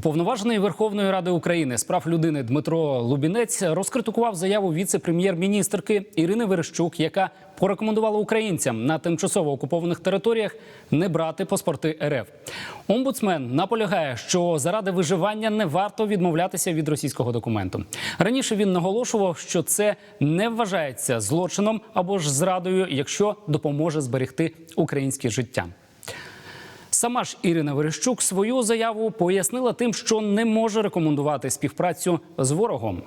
Уповноважений Верховної Ради України з прав людини Дмитро Лубінець розкритикував заяву віце-прем'єр-міністрки Ірини Верещук, яка порекомендувала українцям на тимчасово окупованих територіях не брати паспорти РФ. Омбудсмен наполягає, що заради виживання не варто відмовлятися від російського документу. Раніше він наголошував, що це не вважається злочином або ж зрадою, якщо допоможе зберегти українське життя. Сама ж Ірина Верещук свою заяву пояснила тим, що не може рекомендувати співпрацю з ворогом.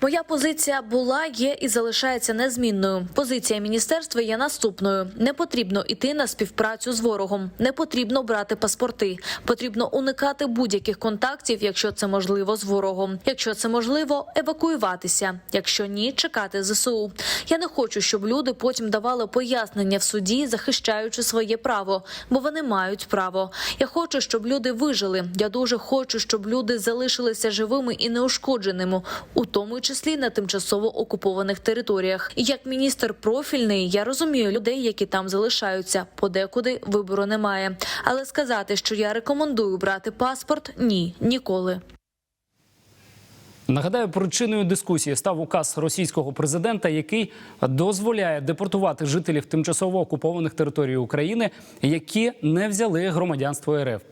Моя позиція була, є і залишається незмінною. Позиція міністерства є наступною: не потрібно йти на співпрацю з ворогом, не потрібно брати паспорти. Потрібно уникати будь-яких контактів, якщо це можливо, з ворогом. Якщо це можливо, евакуюватися. Якщо ні, чекати зсу. Я не хочу, щоб люди потім давали пояснення в суді, захищаючи своє право, бо вони мають право. Я хочу, щоб люди вижили. Я дуже хочу, щоб люди залишилися живими і неушкодженими, у тому числі на тимчасово окупованих територіях. Як міністр профільний, я розумію людей, які там залишаються. Подекуди вибору немає. Але сказати, що я рекомендую брати паспорт, ні, ніколи. Нагадаю, причиною дискусії став указ російського президента, який дозволяє депортувати жителів тимчасово окупованих територій України, які не взяли громадянство РФ.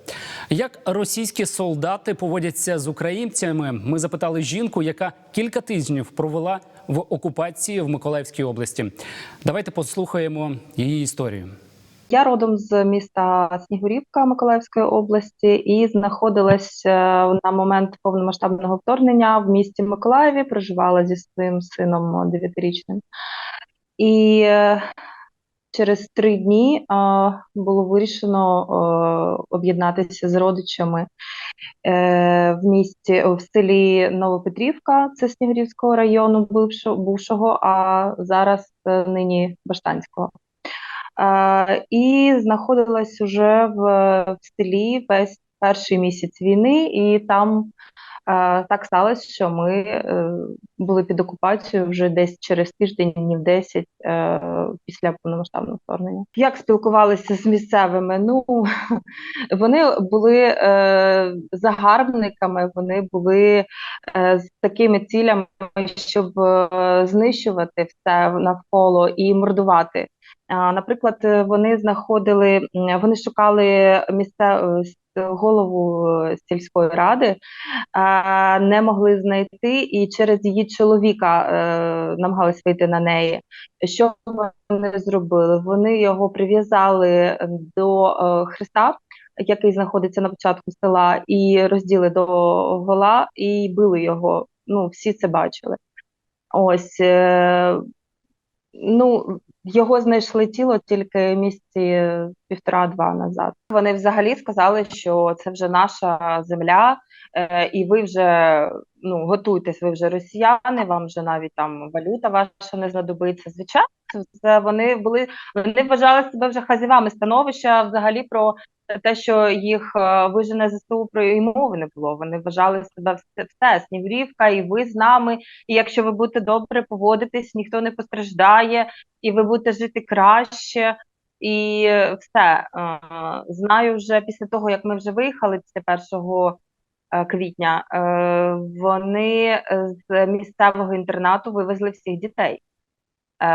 Як російські солдати поводяться з українцями? Ми запитали жінку, яка кілька тижнів провела в окупації в Миколаївській області. Давайте послухаємо її історію. Я родом з міста Снігурівка Миколаївської області і знаходилась е, на момент повномасштабного вторгнення в місті Миколаєві, проживала зі своїм сином дев'ятирічним. І е, через три дні е, було вирішено об'єднатися з родичами в місті в селі Новопетрівка, це Снігурівського району бувшого, а зараз нині Баштанського. І знаходилась уже в, в селі весь перший місяць війни, і там так сталося, що ми е, були під окупацією вже десь через тиждень, днів 10 е, після повномасштабного вторгнення. Як спілкувалися з місцевими? Ну вони були е, загарбниками, вони були з такими цілями, щоб знищувати все навколо і мордувати. Наприклад, е, вони знаходили, вони шукали місце голову е, сільської ради, не могли знайти, і через її чоловіка е, намагались вийти на неї. Що вони зробили? Вони його прив'язали до хреста, який знаходиться на початку села, і розділи до гола, і били його. Ну, всі це бачили. Ось. Ну, його знайшли тіло тільки місяці півтора-два назад. Вони взагалі сказали, що це вже наша земля, е, і ви вже ну готуйтесь, ви вже росіяни, вам вже навіть там валюта ваша не знадобиться. Звичайно, це вони були вони вважали себе вже хазівами становища взагалі про те, що їх е, вижене ЗСУ про і мови не було. Вони вважали себе все, все Снігурівка, і ви з нами. І якщо ви будете добре поводитись, ніхто не постраждає, і ви будете жити краще. І все Е, знаю вже після того, як ми вже виїхали після 1 е, квітня, вони з місцевого інтернату вивезли всіх дітей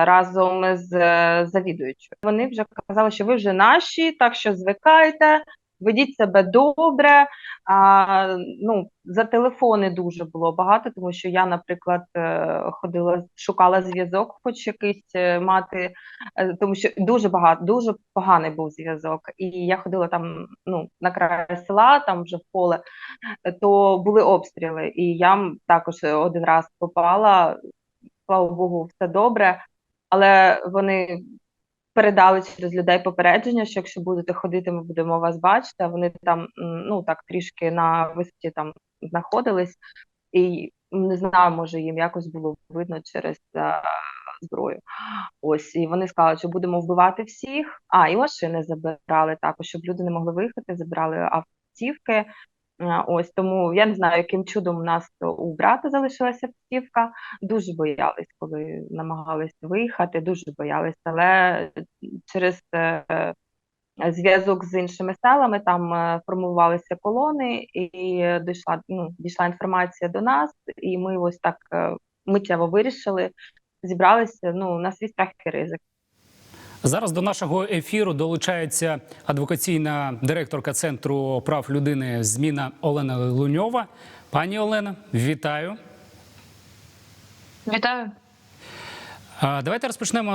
разом з е, завідуючою. Вони вже казали, що ви вже наші, так що звикайте, ведіть себе добре. А, ну, за телефони дуже було багато, тому що я, наприклад, е, ходила, шукала зв'язок, хоч якийсь е, мати, е, тому що дуже багато, дуже поганий був зв'язок. І я ходила там ну, на край села, там вже в поле, е, то були обстріли. І я також один раз попала, слава Богу, все добре, але вони передали через людей попередження, що якщо будете ходити, ми будемо вас бачити. Вони там ну так трішки на висоті там знаходились, і не знаю, може їм якось було видно через зброю. Ось і вони сказали, що будемо вбивати всіх. А і машини забирали також, щоб люди не могли виїхати, забирали автівки. Е, Ось тому я не знаю, яким чудом у нас у брата залишилася автівка. Дуже боялись, коли намагались виїхати, дуже боялись, але через е, зв'язок з іншими селами. Там е, формувалися колони, і дійшла ну, дійшла інформація до нас, і ми ось так миттєво вирішили, зібралися ну на свій і ризик. Зараз до нашого ефіру долучається адвокаційна директорка центру прав людини зміна Олена Луньова. Пані Олена, вітаю. Вітаю. Давайте розпочнемо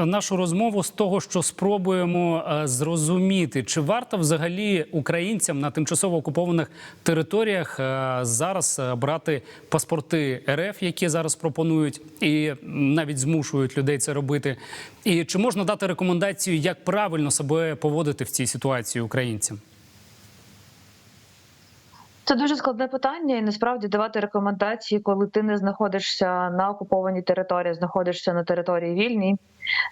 е, нашу розмову з того, що спробуємо е, зрозуміти, чи варто взагалі українцям на тимчасово окупованих територіях е, зараз брати паспорти РФ, які зараз пропонують, і навіть змушують людей це робити. І чи можна дати рекомендацію, як правильно себе поводити в цій ситуації українцям? Це дуже складне питання, і насправді давати рекомендації, коли ти не знаходишся на окупованій території, знаходишся на території вільній.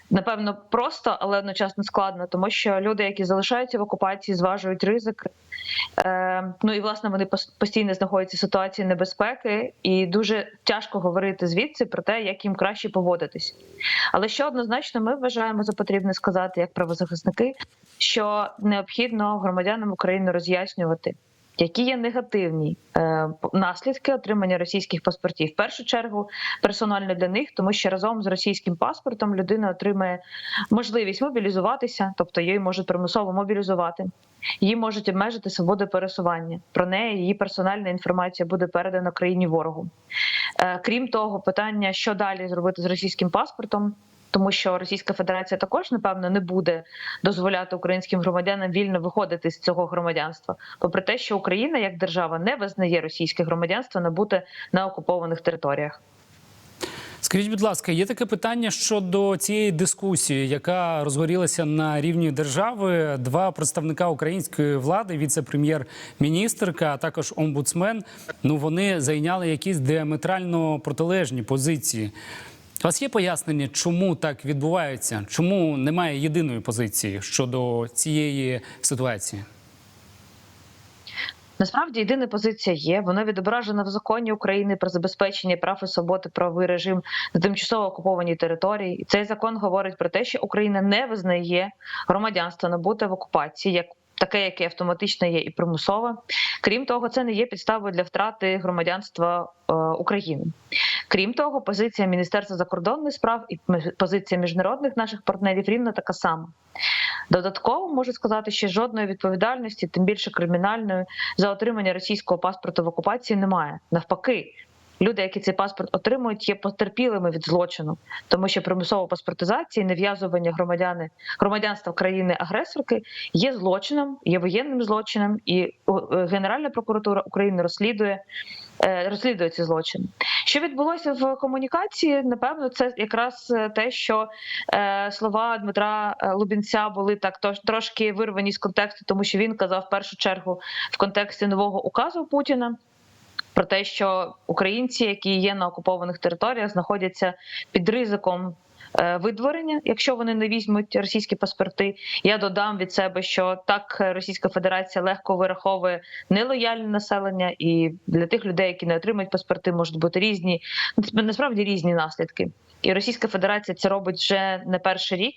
Напевно, просто, але одночасно складно, тому що люди, які залишаються в окупації, зважують ризик. Е, ну і власне вони постійно знаходяться в ситуації небезпеки, і дуже тяжко говорити звідси про те, як їм краще поводитись. Але що однозначно ми вважаємо за потрібне сказати як правозахисники, що необхідно громадянам України роз'яснювати. Які є негативні е, наслідки отримання російських паспортів? В першу чергу персонально для них, тому що разом з російським паспортом людина отримає можливість мобілізуватися, тобто її можуть примусово мобілізувати, її можуть обмежити свободу пересування. Про неї її персональна інформація буде передана країні ворогу. Е, крім того, питання, що далі зробити з російським паспортом. Тому що Російська Федерація також напевно не буде дозволяти українським громадянам вільно виходити з цього громадянства, попри те, що Україна як держава не визнає російське громадянство набуте на окупованих територіях. Скажіть, будь ласка, є таке питання щодо цієї дискусії, яка розгорілася на рівні держави. Два представника української влади, віце-прем'єр-міністрка, а також омбудсмен. Ну вони зайняли якісь діаметрально протилежні позиції. У вас є пояснення, чому так відбувається? Чому немає єдиної позиції щодо цієї ситуації? Насправді єдина позиція є. Вона відображена в законі України про забезпечення прав і свободи, правовий режим на тимчасово окупованій території. І цей закон говорить про те, що Україна не визнає громадянство набуте в окупації як. Таке, яке автоматично є і примусове. Крім того, це не є підставою для втрати громадянства е, України. Крім того, позиція Міністерства закордонних справ і позиція міжнародних наших партнерів рівно така сама. Додатково можу сказати, що жодної відповідальності, тим більше кримінальної, за отримання російського паспорту в окупації немає. Навпаки, люди, які цей паспорт отримують, є потерпілими від злочину, тому що примусова паспортизація, і нав'язування громадяни громадянства країни-агресорки є злочином, є воєнним злочином, і е, Генеральна прокуратура України розслідує. е, Розслідує ці злочини. Що відбулося в комунікації? Напевно, це якраз е, те, що слова Дмитра Лубінця були так трошки вирвані з контексту, тому що він казав в першу чергу в контексті нового указу Путіна. Про те, що українці, які є на окупованих територіях, знаходяться під ризиком видворення, якщо вони не візьмуть російські паспорти. Я додам від себе, що так е, Російська Федерація легко вираховує нелояльне населення, і для тих людей, які не отримують паспорти, можуть бути різні насправді різні наслідки. І Російська Федерація це робить вже не перший рік.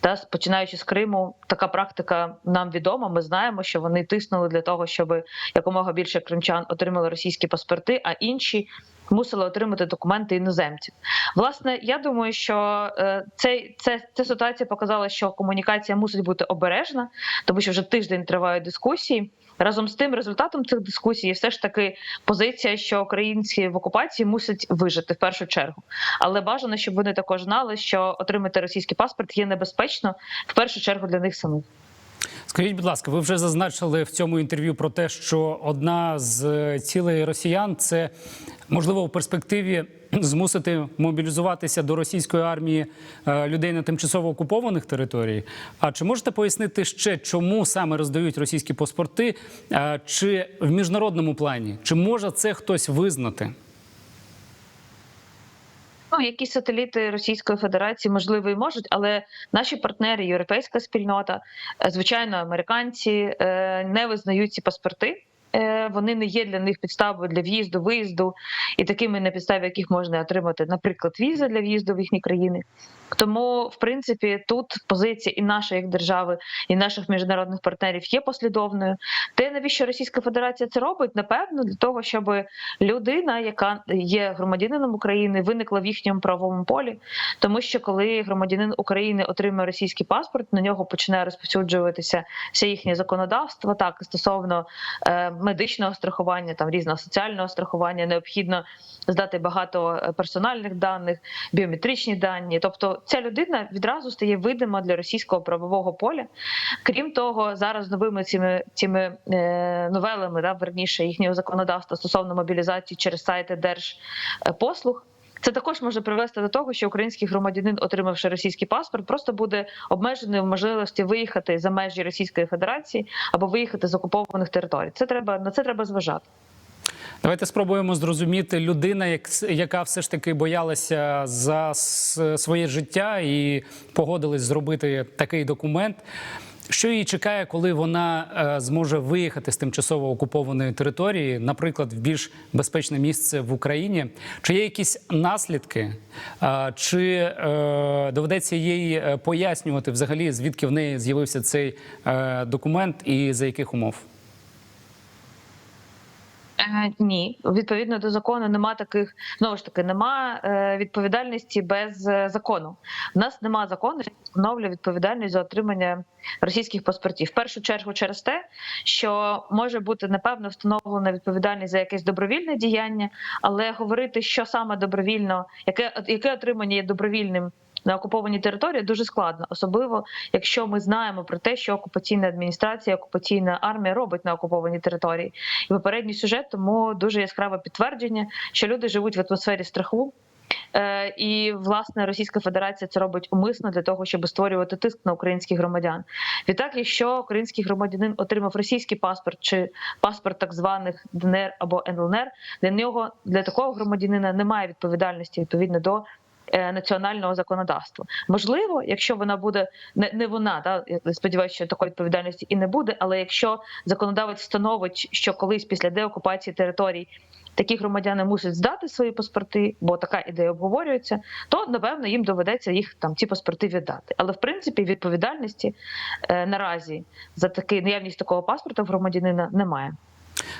Та починаючи з Криму, така практика нам відома. Ми знаємо, що вони тиснули для того, щоб якомога більше кримчан отримали російські паспорти, а інші мусили отримати документи іноземців. Власне, я думаю, що е, цей це, ця ситуація показала, що комунікація мусить бути обережна, тому що вже тиждень тривають дискусії. Разом з тим, результатом цих дискусій є все ж таки позиція, що українці в окупації мусять вижити в першу чергу. Але бажано, щоб вони також знали, що отримати російський паспорт є небезпечно в першу чергу для них самих. Скажіть, будь ласка, ви вже зазначили в цьому інтерв'ю про те, що одна з цілей росіян це можливо в перспективі змусити мобілізуватися до російської армії е, людей на тимчасово окупованих територіях. А чи можете пояснити ще, чому саме роздають російські паспорти? Е, Чи в міжнародному плані? Чи може це хтось визнати? Ну, якісь сателіти Російської Федерації можливо і можуть, але наші партнери, європейська спільнота, е, звичайно, американці е, не визнають ці паспорти. Е, Вони не є для них підставою для в'їзду, виїзду і такими на підставі яких можна отримати, наприклад, візи для в'їзду в їхні країни. Тому, в принципі, тут позиція і наша як держави, і наших міжнародних партнерів є послідовною. Те, навіщо Російська Федерація це робить, напевно, для того, щоб людина, яка є громадянином України, виникла в їхньому правовому полі. Тому що коли громадянин України отримує російський паспорт, на нього починає розповсюджуватися все їхнє законодавство. Так стосовно е, медичного страхування, там різного соціального страхування, необхідно здати багато е, персональних даних, біометричні дані. Тобто, ця людина відразу стає видима для російського правового поля. Крім того, зараз новими цими цими е, новелами, да, верніше їхнього законодавства стосовно мобілізації через сайти держпослуг. Це також може привести до того, що український громадянин, отримавши російський паспорт, просто буде обмежений в можливості виїхати за межі Російської Федерації або виїхати з окупованих територій. Це треба на це треба зважати. Давайте спробуємо зрозуміти людина, яка все ж таки боялася за своє життя і погодилась зробити такий документ. Що її чекає, коли вона е, зможе виїхати з тимчасово окупованої території, наприклад, в більш безпечне місце в Україні? Чи є якісь наслідки, чи е, доведеться їй е, пояснювати взагалі, звідки в неї з'явився цей документ і за яких умов? Е, Ні, відповідно до закону нема таких знову ж таки, нема е, відповідальності без е, закону. У нас нема закону, який встановлює відповідальність за отримання російських паспортів. В першу чергу через те, що може бути напевно встановлена відповідальність за якесь добровільне діяння, але говорити, що саме добровільно, яке яке отримання є добровільним. На окупованій території дуже складно, особливо якщо ми знаємо про те, що окупаційна адміністрація, окупаційна армія робить на окупованій території. І попередній сюжет тому дуже яскраве підтвердження, що люди живуть в атмосфері страху. Е, І власне Російська Федерація це робить умисно для того, щоб створювати тиск на українських громадян. Відтак, якщо український громадянин отримав російський паспорт чи паспорт так званих ДНР або НЛНР, для нього для такого громадянина немає відповідальності відповідно до національного законодавства. Можливо, якщо вона буде не, не вона, я сподіваюся, що такої відповідальності і не буде. Але якщо законодавець встановить, що колись після деокупації територій такі громадяни мусять здати свої паспорти, бо така ідея обговорюється, то напевно їм доведеться їх там ці паспорти віддати. Але в принципі відповідальності е, наразі за такий наявність такого паспорта в громадянина немає.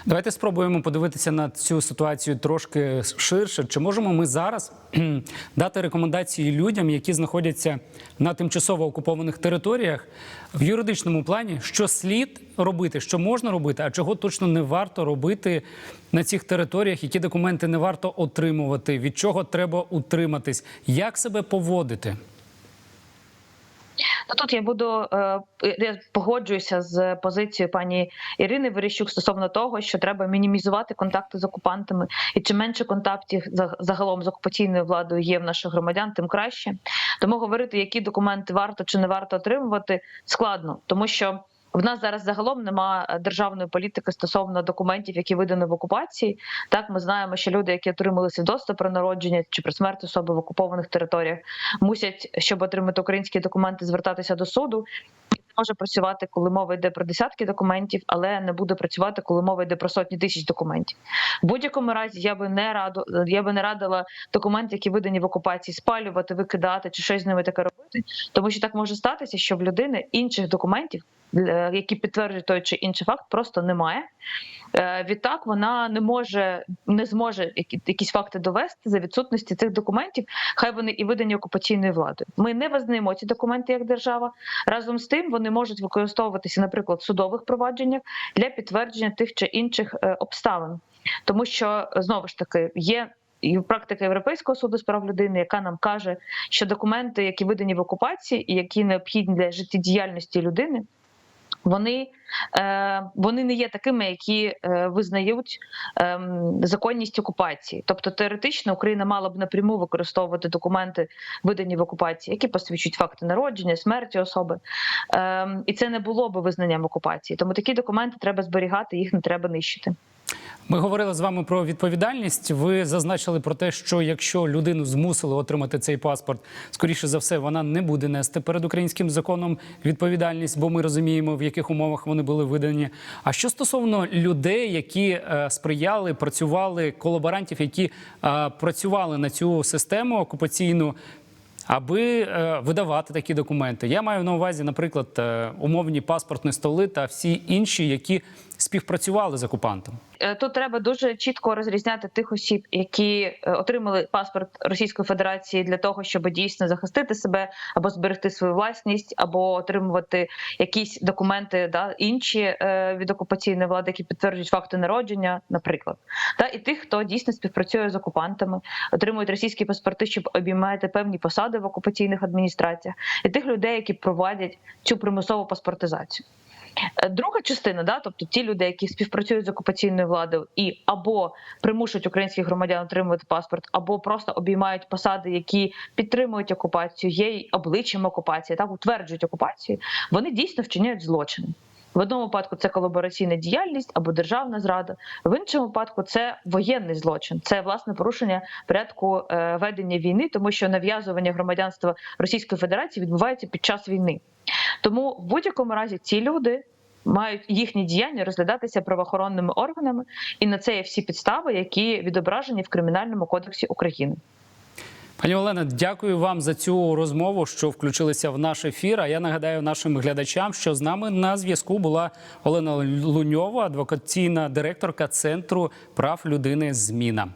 Давайте спробуємо подивитися на цю ситуацію трошки ширше. Чи можемо ми зараз дати рекомендації людям, які знаходяться на тимчасово окупованих територіях в юридичному плані, що слід робити, що можна робити, а чого точно не варто робити на цих територіях, які документи не варто отримувати, від чого треба утриматись, як себе поводити? Ну тут я буду е, я погоджуюся з позицією пані Ірини Верещук стосовно того, що треба мінімізувати контакти з окупантами, і чим менше контактів за- загалом з окупаційною владою є в наших громадян, тим краще. Тому говорити, які документи варто чи не варто отримувати, складно, тому що. В нас зараз загалом немає державної політики стосовно документів, які видані в окупації. Так, ми знаємо, що люди, які отримали свідоцтво про народження чи про смерть особи в окупованих територіях, мусять, щоб отримати українські документи, звертатися до суду. Може працювати, коли мова йде про десятки документів, але не буде працювати, коли мова йде про сотні тисяч документів. В будь-якому разі я би не раду, я би не радила документи, які видані в окупації, спалювати, викидати чи щось з ними таке робити, тому що так може статися, що в людини інших документів, е, які підтверджують той чи інший факт, просто немає. Е, Відтак вона не може не зможе якісь факти довести за відсутності цих документів. Хай вони і видані окупаційною владою. Ми не визнаємо ці документи як держава. Разом з тим вони можуть використовуватися, наприклад, в судових провадженнях для підтвердження тих чи інших е, обставин, тому що знову ж таки є. І практика Європейського суду з прав людини, яка нам каже, що документи, які видані в окупації і які необхідні для життєдіяльності людини, вони, е, вони не є такими, які е, визнають е, законність окупації. Тобто теоретично Україна мала б напряму використовувати документи, видані в окупації, які посвідчують факти народження, смерті особи. Е, і це не було б визнанням окупації. Тому такі документи треба зберігати, їх не треба нищити. Ми говорили з вами про відповідальність. Ви зазначили про те, що якщо людину змусили отримати цей паспорт, скоріше за все, вона не буде нести перед українським законом відповідальність, бо ми розуміємо, в яких умовах вони були видані. А що стосовно людей, які е, сприяли, працювали, колаборантів, які е, працювали на цю систему окупаційну. аби е, видавати такі документи. Я маю на увазі, наприклад, умовні паспортні столи та всі інші, які співпрацювали з окупантом. Е, Тут треба дуже чітко розрізняти тих осіб, які е, отримали паспорт Російської Федерації для того, щоб дійсно захистити себе або зберегти свою власність, або отримувати якісь документи, да інші е, від окупаційної влади, які підтверджують факти народження, наприклад, та і тих, хто дійсно співпрацює з окупантами, отримують російські паспорти, щоб обіймати певні посади в окупаційних адміністраціях, і тих людей, які проводять цю примусову паспортизацію. Е, Друга частина, да, тобто ті люди, які співпрацюють з окупаційною владою і або примушують українських громадян отримувати паспорт, або просто обіймають посади, які підтримують окупацію, є обличчям окупації, так утверджують окупацію. Вони дійсно вчиняють злочини. В одному випадку це колабораційна діяльність або державна зрада, в іншому випадку це воєнний злочин, це власне порушення порядку е, ведення війни, тому що нав'язування громадянства Російської Федерації відбувається під час війни. Тому в будь-якому разі ці люди мають їхні діяння розглядатися правоохоронними органами, і на це є всі підстави, які відображені в кримінальному кодексі України. Пані Олена, дякую вам за цю розмову, що включилися в наш ефір. А я нагадаю нашим глядачам, що з нами на зв'язку була Олена Луньова, адвокаційна директорка Центру прав людини Зміна.